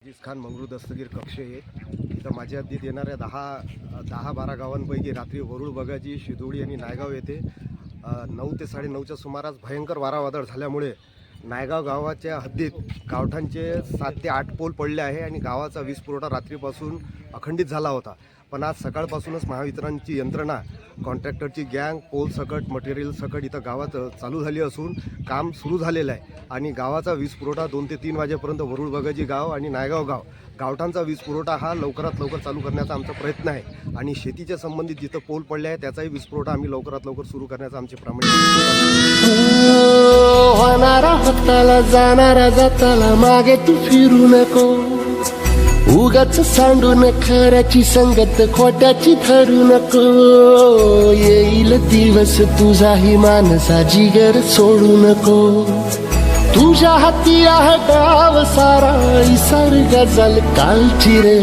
अजीज खान मंगरू दस्तगीर कक्ष आहे इथं माझ्या हद्दीत येणाऱ्या दहा दहा बारा गावांपैकी रात्री वरुळ बगाजी शिदोळी आणि नायगाव येथे नऊ ते साडेनऊच्या सुमारास भयंकर वारावादळ झाल्यामुळे नायगाव गावाच्या हद्दीत गावठांचे सात ते आठ पोल पडले आहे आणि गावाचा वीज पुरवठा रात्रीपासून अखंडित झाला होता. पण आज सकाळपासूनच महावितरणची यंत्रणा कॉन्ट्रॅक्टरची गँग पोल सकट मटेरियल सकट इथं गावात चालू झाली असून काम सुरू झालेलं आहे. आणि गावाचा वीज पुरवठा दोन ते तीन वाजेपर्यंत वरुळ बगाजी गाव आणि नायगाव गाव. गावठांचा वीज पुरवठा हा लवकरात लवकर चालू करण्याचा आमचा प्रयत्न आहे. आणि शेतीच्या संबंधित जिथं पोल पडले आहे त्याचाही वीज पुरवठा आम्ही लवकरात लवकर सुरू करण्याचा आमचे प्रामाणिक हाताला जाणारा जाताला मागे तू फिरू नको. उगाच सांडून खऱ्याची संगत खोट्याची ठरू नको. येईल दिवस तुझाही मानसा जिगर सोडू नको. तुझ्या हाती आहे डाव सारा इसार गजल कालची रे.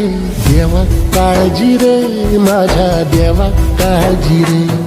देवा काळजी रे माझ्या देवा काळजी रे.